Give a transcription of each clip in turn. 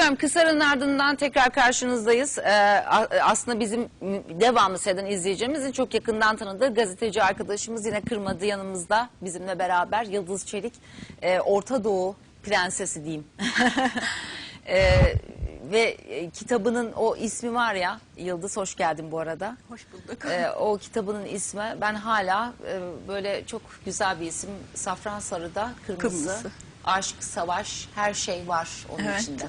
Efendim kısa aranın ardından tekrar karşınızdayız. Ee, aslında bizim devamlı seyreden izleyicimizin çok yakından tanıdığı gazeteci arkadaşımız yine kırmadı yanımızda bizimle beraber Yıldız Çelik. Ee, Orta Doğu prensesi diyeyim. Ee, ve e, kitabının o ismi var ya Yıldız hoş geldin bu arada. Hoş bulduk. Ee, o kitabının ismi ben hala e, böyle çok güzel bir isim Safran Sarı'da kırmızı. Kırmızı. Aşk, savaş, her şey var onun Evet. içinde.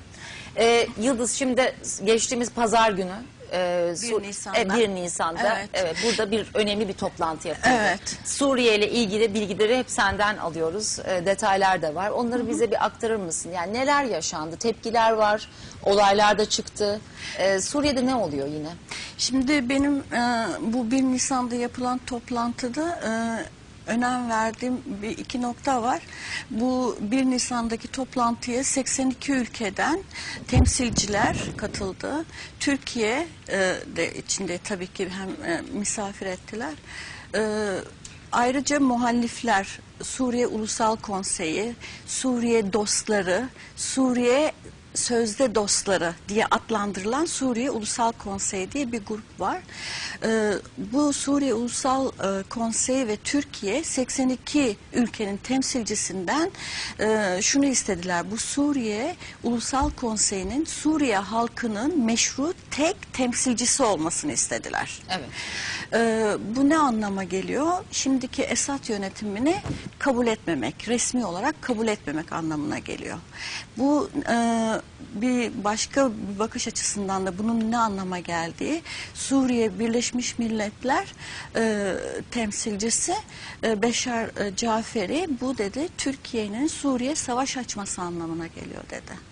Ee, Yıldız şimdi geçtiğimiz pazar günü e, Nisan'da. e, 1 Nisan'da Evet. evet. burada bir önemli bir toplantı yapıldı. Evet. Suriye ile ilgili bilgileri hep senden alıyoruz. E, detaylar da var. Onları bize bir aktarır mısın? Yani neler yaşandı? Tepkiler var. Olaylar da çıktı. E, Suriye'de ne oluyor yine? Şimdi benim e, bu 1 Nisan'da yapılan toplantıda e, önem verdiğim bir iki nokta var. Bu 1 Nisan'daki toplantıya 82 ülkeden temsilciler katıldı. Türkiye e, de içinde tabii ki hem e, misafir ettiler. E, ayrıca muhalifler, Suriye Ulusal Konseyi, Suriye Dostları, Suriye sözde dostları diye adlandırılan Suriye Ulusal Konseyi diye bir grup var. Ee, bu Suriye Ulusal e, Konseyi ve Türkiye 82 ülkenin temsilcisinden e, şunu istediler. Bu Suriye Ulusal Konseyi'nin Suriye halkının meşru tek temsilcisi olmasını istediler. Evet. Ee, bu ne anlama geliyor? Şimdiki Esad yönetimini kabul etmemek, resmi olarak kabul etmemek anlamına geliyor. Bu e, bir başka bir bakış açısından da bunun ne anlama geldiği Suriye Birleşmiş Milletler e, temsilcisi e, Beşar e, Caferi bu dedi Türkiye'nin Suriye savaş açması anlamına geliyor dedi.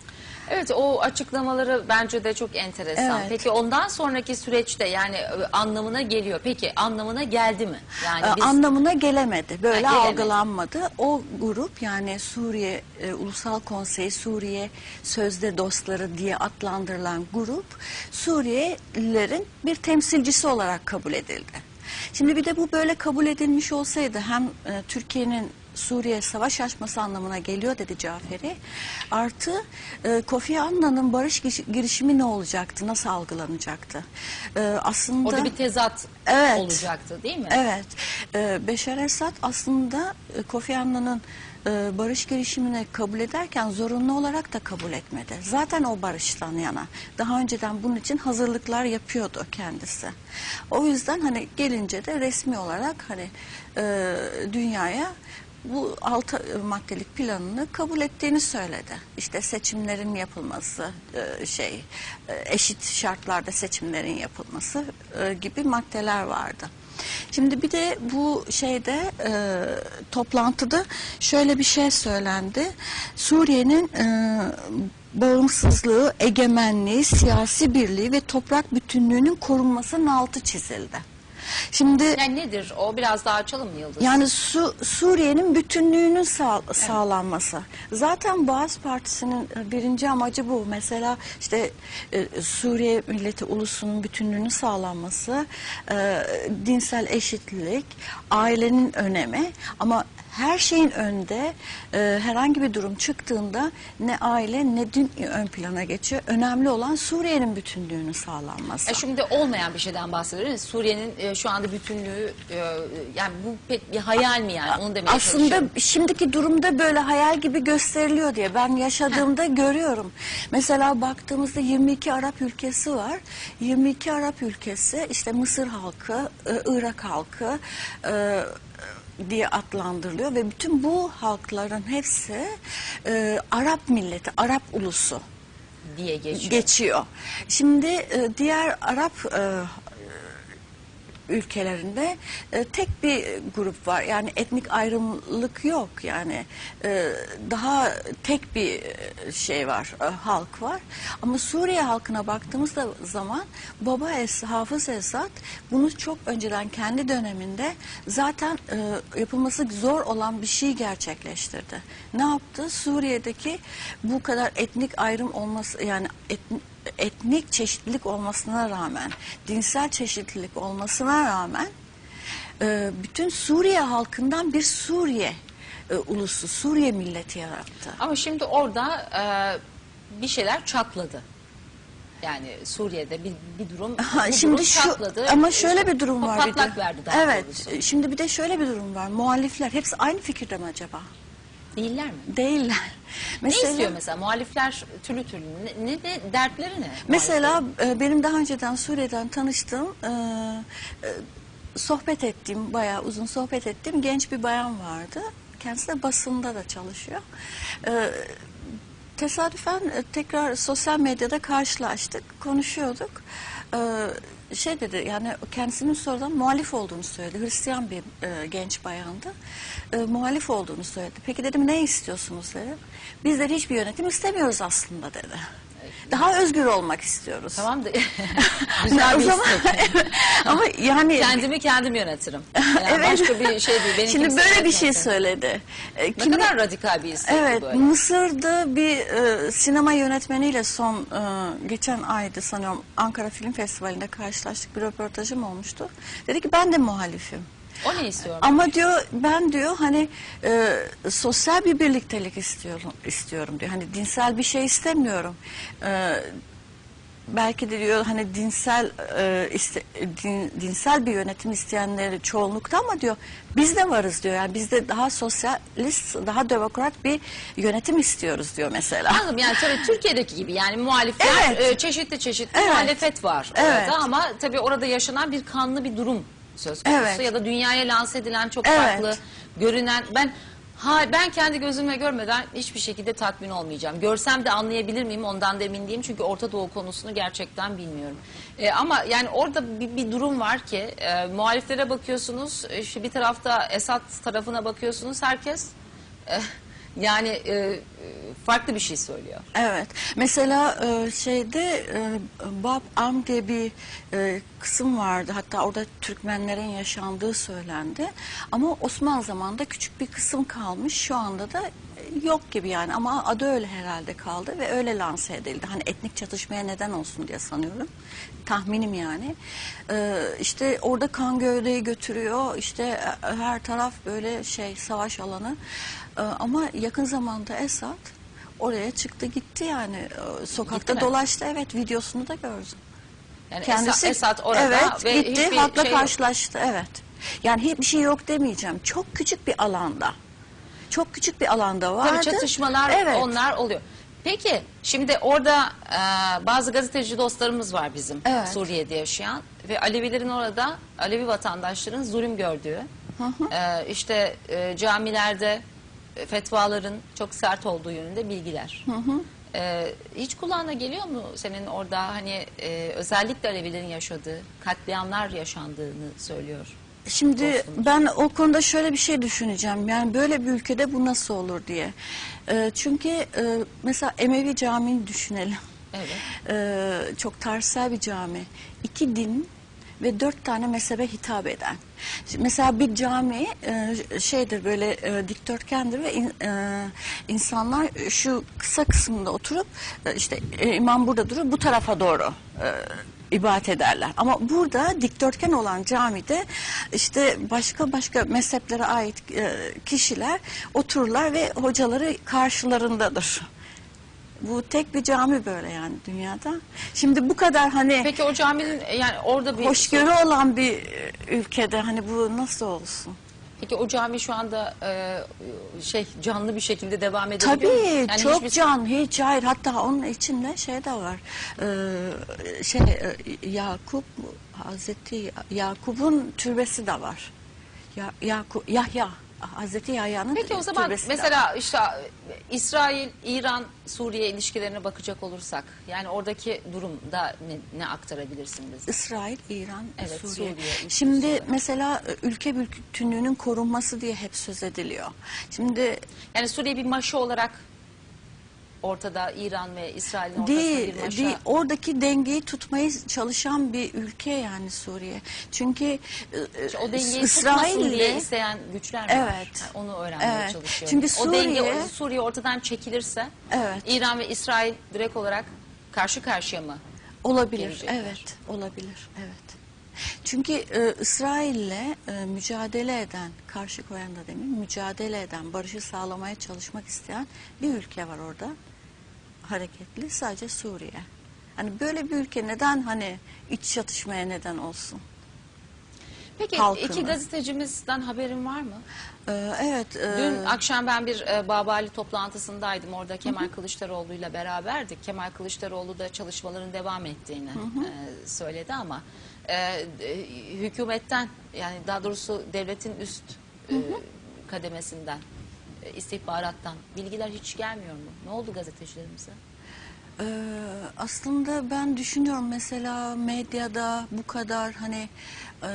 Evet o açıklamaları bence de çok enteresan. Evet. Peki ondan sonraki süreçte yani e, anlamına geliyor. Peki anlamına geldi mi? Yani E, biz anlamına gelemedi. Böyle Ha, gelemedi. algılanmadı. O grup yani Suriye e, Ulusal Konseyi Suriye Sözde Dostları diye adlandırılan grup Suriyelilerin bir temsilcisi olarak kabul edildi. Şimdi bir de bu böyle kabul edilmiş olsaydı hem e, Türkiye'nin Suriye savaş açması anlamına geliyor dedi Caferi. Artı e, Kofi Annan'ın barış girişimi ne olacaktı? Nasıl algılanacaktı? E, aslında orada bir tezat Evet. olacaktı değil mi? Evet. Ee, Beşar Esad aslında e, Kofi Annan'ın e, barış girişimini kabul ederken zorunlu olarak da kabul etmedi. Zaten o barıştan yana. Daha önceden bunun için hazırlıklar yapıyordu kendisi. O yüzden hani gelince de resmi olarak hani e, dünyaya bu altı maddelik planını kabul ettiğini söyledi. İşte seçimlerin yapılması, e, şey e, eşit şartlarda seçimlerin yapılması e, gibi maddeler vardı. Şimdi bir de bu şeyde toplantıda şöyle bir şey söylendi. Suriye'nin bağımsızlığı, egemenliği, siyasi birliği ve toprak bütünlüğünün korunmasının altı çizildi. Şimdi Yani nedir o? Biraz daha açalım mı Yıldız? yani Su- Suriye'nin bütünlüğünün sağ- sağlanması. Zaten Boğaz Partisi'nin e, birinci amacı bu. Mesela işte e, Suriye milleti ulusunun bütünlüğünün sağlanması, e, dinsel eşitlik, ailenin önemi ama her şeyin önde e, herhangi bir durum çıktığında ne aile ne din ön plana geçiyor. Önemli olan Suriye'nin bütünlüğünün sağlanması. E şimdi olmayan bir şeyden bahsediyoruz. Suriye'nin e, şu anda bütünlüğü e, yani bu pek bir hayal mi yani? Onu demeye Aslında şimdiki durumda böyle hayal gibi gösteriliyor diye ben yaşadığımda görüyorum. Mesela baktığımızda 22 Arap ülkesi var. 22 Arap ülkesi işte Mısır halkı, e, Irak halkı e, diye adlandırılıyor ve bütün bu halkların hepsi e, Arap milleti, Arap ulusu diye geçiyor. geçiyor. Şimdi e, diğer Arap e, ülkelerinde e, tek bir grup var. Yani etnik ayrımlık yok. Yani e, daha tek bir e, şey var, e, halk var. Ama Suriye halkına baktığımızda zaman Baba Es, Hafız Esad bunu çok önceden kendi döneminde zaten e, yapılması zor olan bir şey gerçekleştirdi. Ne yaptı? Suriye'deki bu kadar etnik ayrım olması yani etnik etnik çeşitlilik olmasına rağmen, dinsel çeşitlilik olmasına rağmen e, bütün Suriye halkından bir Suriye e, ulusu, Suriye milleti yarattı. Ama şimdi orada bir şeyler çatladı. Yani Suriye'de bir, bir durum, Ha, bu şimdi durum şu çatladı. ama şöyle bir durum var bir de. Patlak verdi daha Evet. doğrusu. Şimdi bir de şöyle bir durum var. Muhalifler hepsi aynı fikirde mi acaba? Değiller mi? Değiller. Ne istiyor mesela? Muhalifler türlü türlü. Ne, ne, ne- dertleri ne? Mesela e, benim daha önceden Suriye'den tanıştığım, e, e, sohbet ettiğim, bayağı uzun sohbet ettiğim genç bir bayan vardı. Kendisi de basında da çalışıyor. E, tesadüfen e, tekrar sosyal medyada karşılaştık, konuşuyorduk. E, şey dedi yani kendisinin sorudan muhalif olduğunu söyledi. Hristiyan bir e, genç bayandı. E, muhalif olduğunu söyledi. Peki dedim ne istiyorsunuz dedim. Bizler hiçbir yönetim istemiyoruz aslında dedi. Daha özgür olmak istiyoruz. Tamam da güzel bir zaman- istek. Ama yani Kendimi kendim yönetirim. Yani Evet. Başka bir şey değil. Beni şimdi böyle bir şey söyledi. E, Ne kimi- kadar radikal bir istek Evet, böyle. Mısır'da bir e, sinema yönetmeniyle son e, geçen aydı sanıyorum Ankara Film Festivali'nde karşılaştık. Bir röportajım olmuştu. Dedi ki ben de muhalifim. O ne istiyor? Ama diyor ben diyor hani e, sosyal bir birliktelik istiyorum istiyorum diyor. Hani dinsel bir şey istemiyorum. E, belki de diyor hani dinsel e, iste- din- dinsel bir yönetim isteyenleri çoğunlukta ama diyor biz de varız diyor. Yani biz de daha sosyalist, daha demokrat bir yönetim istiyoruz diyor mesela. Anladım yani tabii Türkiye'deki gibi yani muhalifler Evet. e, çeşitli çeşitli Evet. muhalefet var Evet. orada ama tabii orada yaşanan bir kanlı bir durum söz konusu Evet. ya da dünyaya lanse edilen çok Evet. farklı görünen ben ha ben kendi gözümle görmeden hiçbir şekilde tatmin olmayacağım. Görsem de anlayabilir miyim ondan da emin değilim çünkü Orta Doğu konusunu gerçekten bilmiyorum. E, ama yani orada bir, bir durum var ki e, muhaliflere bakıyorsunuz işte bir tarafta Esad tarafına bakıyorsunuz herkes e, yani e, farklı bir şey söylüyor. Evet. Mesela e, şeyde e, Bab Am diye bir e, kısım vardı. Hatta orada Türkmenlerin yaşandığı söylendi. Ama Osmanlı zamanında küçük bir kısım kalmış. Şu anda da e, yok gibi yani ama adı öyle herhalde kaldı ve öyle lanse edildi. Hani etnik çatışmaya neden olsun diye sanıyorum. Tahminim yani. E, işte orada kan gövdeyi götürüyor. İşte e, her taraf böyle şey savaş alanı. E, ama yakın zamanda Esad Oraya çıktı gitti yani Ee, sokakta Gitti mi? dolaştı evet videosunu da gördüm. Yani Kendisi Esad, orada evet ve gitti halkla şey yok. karşılaştı evet. Yani hiçbir şey yok demeyeceğim. Çok küçük bir alanda. Çok küçük bir alanda vardı. Tabii çatışmalar evet. onlar oluyor. Peki şimdi orada e, bazı gazeteci dostlarımız var bizim Evet. Suriye'de yaşayan ve Alevilerin orada Alevi vatandaşların zulüm gördüğü e, işte e, camilerde fetvaların çok sert olduğu yönünde bilgiler. E, hiç kulağına geliyor mu senin orada hani e, özellikle Alevilerin yaşadığı katliamlar yaşandığını söylüyor? Şimdi dostumuz. ben o konuda şöyle bir şey düşüneceğim. Yani böyle bir ülkede bu nasıl olur diye. Ee, çünkü e, mesela Emevi Camii'ni düşünelim. Evet. Ee, çok tarihsel bir cami. İki din ve dört tane mezhebe hitap eden. Mesela bir cami e, şeydir böyle e, dikdörtgendir ve e, insanlar şu kısa kısmında oturup işte imam burada durur bu tarafa doğru e, ibadet ederler. Ama burada dikdörtgen olan camide işte başka başka mezheplere ait kişiler otururlar ve hocaları karşılarındadır. Bu tek bir cami böyle yani dünyada. Şimdi bu kadar hani Peki o caminin yani orada bir hoşgörü olan bir e, ülkede hani bu nasıl olsun? Peki o cami şu anda e, şey canlı bir şekilde devam edebiliyor mu? Tabii Yani çok hiçbir- can hiç hayır hatta onun içinde şey de var Ee, şey e, Yakup Hazreti Yakup'un türbesi de var ya, Yakup Yahya Hazreti Yahya'nın Peki o zaman türbesi de var. mesela işte İsrail, İran, Suriye ilişkilerine bakacak olursak yani oradaki durumda ne, ne aktarabilirsin bize? İsrail, İran, Evet, Suriye. Suriye, Şimdi olarak. mesela e, ülke bütünlüğünün korunması diye hep söz ediliyor. Şimdi Yani Suriye bir maşa olarak ortada İran ve İsrail'in ortasında değil, bir maşa. değil oradaki dengeyi tutmaya çalışan bir ülke yani Suriye. Çünkü e, o dengeyi İsrail'le tutmasın diye isteyen güçler mi var? Evet. Yani onu öğrenmeye Evet. çalışıyorum. Çünkü o denge Suriye- Suriye ortadan çekilirse Evet. İran ve İsrail direkt olarak karşı karşıya mı? Olabilir, gelecekler. evet, olabilir, evet. Çünkü e, İsrail'le e, mücadele eden, karşı koyan da demeyeyim, mücadele eden, barışı sağlamaya çalışmak isteyen bir ülke var orada. hareketli sadece Suriye. Hani böyle bir ülke neden hani iç çatışmaya neden olsun? Peki Halkını. iki gazetecimizden haberin var mı? Ee, evet. e, Dün akşam ben bir e, Babali toplantısındaydım. Orada Kemal Kılıçdaroğlu ile beraberdik. Kemal Kılıçdaroğlu da çalışmaların devam ettiğini e, söyledi ama e, e, hükümetten yani daha doğrusu devletin üst e, kademesinden e, istihbarattan bilgiler hiç gelmiyor mu? Ne oldu gazetecilerimize? Ee, aslında ben düşünüyorum mesela medyada bu kadar hani e,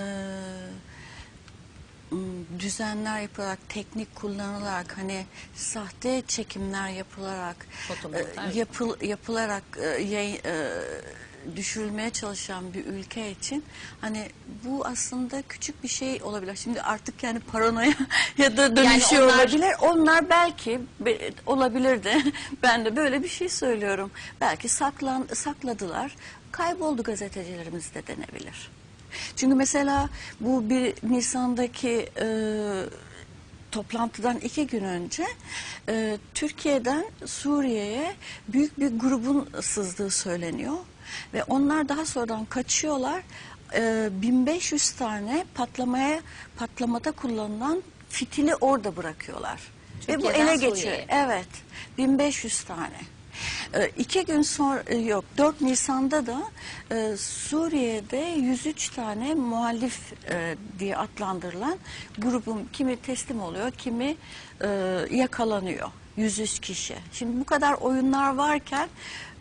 düzenler yapılarak, teknik kullanılarak hani sahte çekimler yapılarak e, yapıl, yapılarak e, yayın- e, düşürülmeye çalışan bir ülke için hani bu aslında küçük bir şey olabilir. Şimdi artık yani paranoya ya da dönüşüyor onlar- olabilir. Onlar belki be- olabilirdi. ben de böyle bir şey söylüyorum. Belki saklan sakladılar. Kayboldu gazetecilerimiz de denebilir. Çünkü mesela bu bir Nisan'daki e, toplantıdan iki gün önce e, Türkiye'den Suriye'ye büyük bir grubun sızdığı söyleniyor. Ve onlar daha sonradan kaçıyorlar. E, 1500 tane patlamaya patlamada kullanılan fitili orada bırakıyorlar. Ve bu ele geçiyor. Evet. 1500 tane. Ee, iki gün sonra e, yok 4 Nisan'da da e, Suriye'de 103 tane muhalif e, diye adlandırılan grubun kimi teslim oluyor kimi e, yakalanıyor. 103 kişi. Şimdi bu kadar oyunlar varken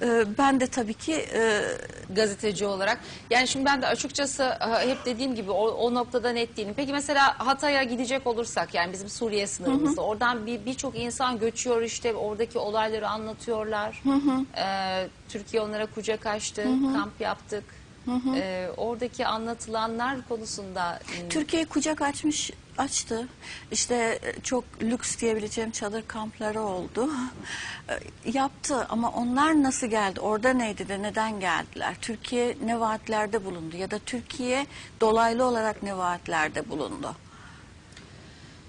e, ben de tabii ki e, gazeteci olarak. Yani şimdi ben de açıkçası e, hep dediğim gibi o, o noktada net değilim. Peki mesela Hatay'a gidecek olursak yani bizim Suriye sınırımızda oradan bir birçok insan göçüyor işte oradaki olayları anlatıyorlar. Ee, Türkiye onlara kucak açtı, kamp yaptık. Ee, oradaki anlatılanlar konusunda hmm, Türkiye kucak açmış açtı. İşte e, çok lüks diyebileceğim çadır kampları oldu. E, Yaptı ama onlar nasıl geldi? Orada neydi de neden geldiler? Türkiye ne vaatlerde bulundu ya da Türkiye dolaylı olarak ne vaatlerde bulundu?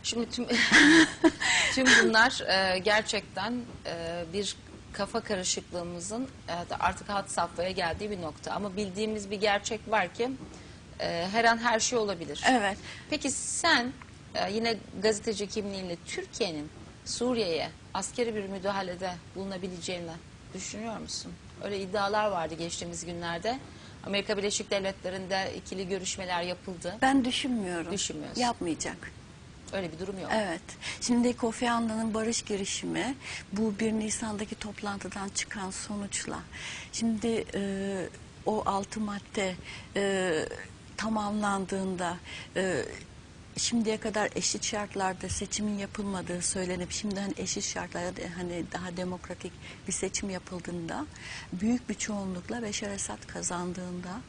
Şimdi tüm tüm bunlar e, gerçekten e, bir kafa karışıklığımızın e, artık hat safhaya geldiği bir nokta. Ama bildiğimiz bir gerçek var ki e, her an her şey olabilir. Evet. Peki sen e, yine gazeteci kimliğinle Türkiye'nin Suriye'ye askeri bir müdahalede bulunabileceğini düşünüyor musun? Öyle iddialar vardı geçtiğimiz günlerde. Amerika Birleşik Devletleri'nde ikili görüşmeler yapıldı. Ben düşünmüyorum. Düşünmüyorsun. Yapmayacak. Öyle bir durum yok. Evet. Şimdi Kofi Annan'ın barış girişimi bu 1 Nisan'daki toplantıdan çıkan sonuçla şimdi e, o altı madde e, tamamlandığında e, şimdiye kadar eşit şartlarda seçimin yapılmadığı söylenip şimdiden eşit şartlarda hani daha demokratik bir seçim yapıldığında büyük bir çoğunlukla Beşar Esad kazandığında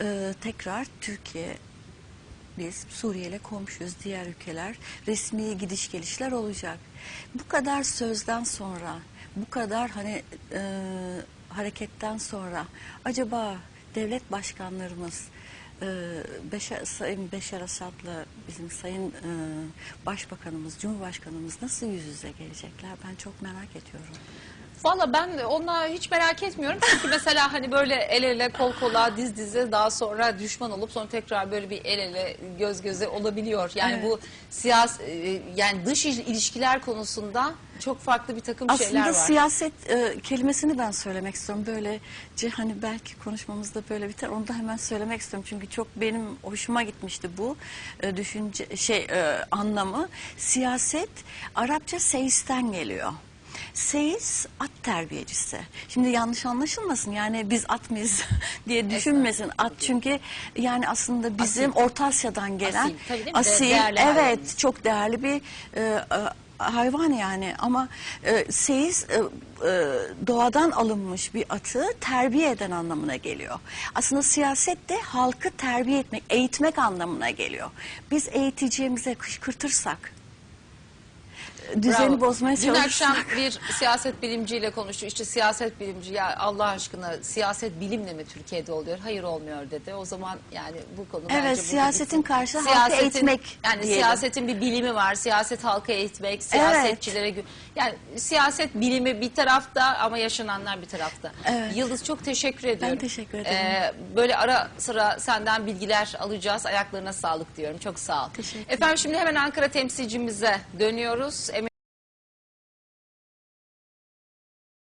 e, tekrar Türkiye biz Suriye ile komşuyuz diğer ülkeler resmi gidiş gelişler olacak. Bu kadar sözden sonra bu kadar hani e, hareketten sonra acaba devlet başkanlarımız e, Beşar, Sayın Beşar Asad'la bizim Sayın e, Başbakanımız, Cumhurbaşkanımız nasıl yüz yüze gelecekler? Ben çok merak ediyorum. Valla ben ona hiç merak etmiyorum. Çünkü mesela hani böyle el ele, kol kola, diz dize daha sonra düşman olup sonra tekrar böyle bir el ele, göz göze olabiliyor. Yani Evet. bu siyas e, yani dış il- ilişkiler konusunda çok farklı bir takım şeyler Aslında var. siyaset e, kelimesini ben söylemek istiyorum. Böylece hani belki konuşmamızda böyle biter. Onu da hemen söylemek istiyorum. Çünkü çok benim hoşuma gitmişti bu e, düşünce şey e, anlamı. Siyaset Arapça seisten geliyor. Seyis at terbiyecisi. Şimdi yanlış anlaşılmasın yani biz at mıyız diye düşünmesin. At çünkü yani aslında bizim. Orta Asya'dan gelen Asil, tabii değil mi? De- asil, değerli evet hayvanımız. çok değerli bir e, e, hayvan yani ama e, seyis e, e, doğadan alınmış bir atı terbiye eden anlamına geliyor. Aslında siyaset de halkı terbiye etmek, eğitmek anlamına geliyor. Biz eğiteceğimize kışkırtırsak düzeni Bravo. bozmaya Dün akşam bir siyaset bilimciyle konuştu. İşte siyaset bilimci ya Allah aşkına siyaset bilimle mi Türkiye'de oluyor? Hayır olmuyor dedi. O zaman yani bu konu bence Evet, burada siyasetin bitsin. karşı halkı eğitmek Yani diyelim. siyasetin bir bilimi var. Siyaset halka eğitmek, siyasetçilere gü- yani siyaset bilimi bir tarafta ama yaşananlar bir tarafta. Evet. Yıldız çok teşekkür ediyorum. teşekkür ederim. Ee, böyle ara sıra senden bilgiler alacağız. Ayaklarına sağlık diyorum. Çok sağ ol. Teşekkür Efendim şimdi hemen Ankara temsilcimize dönüyoruz.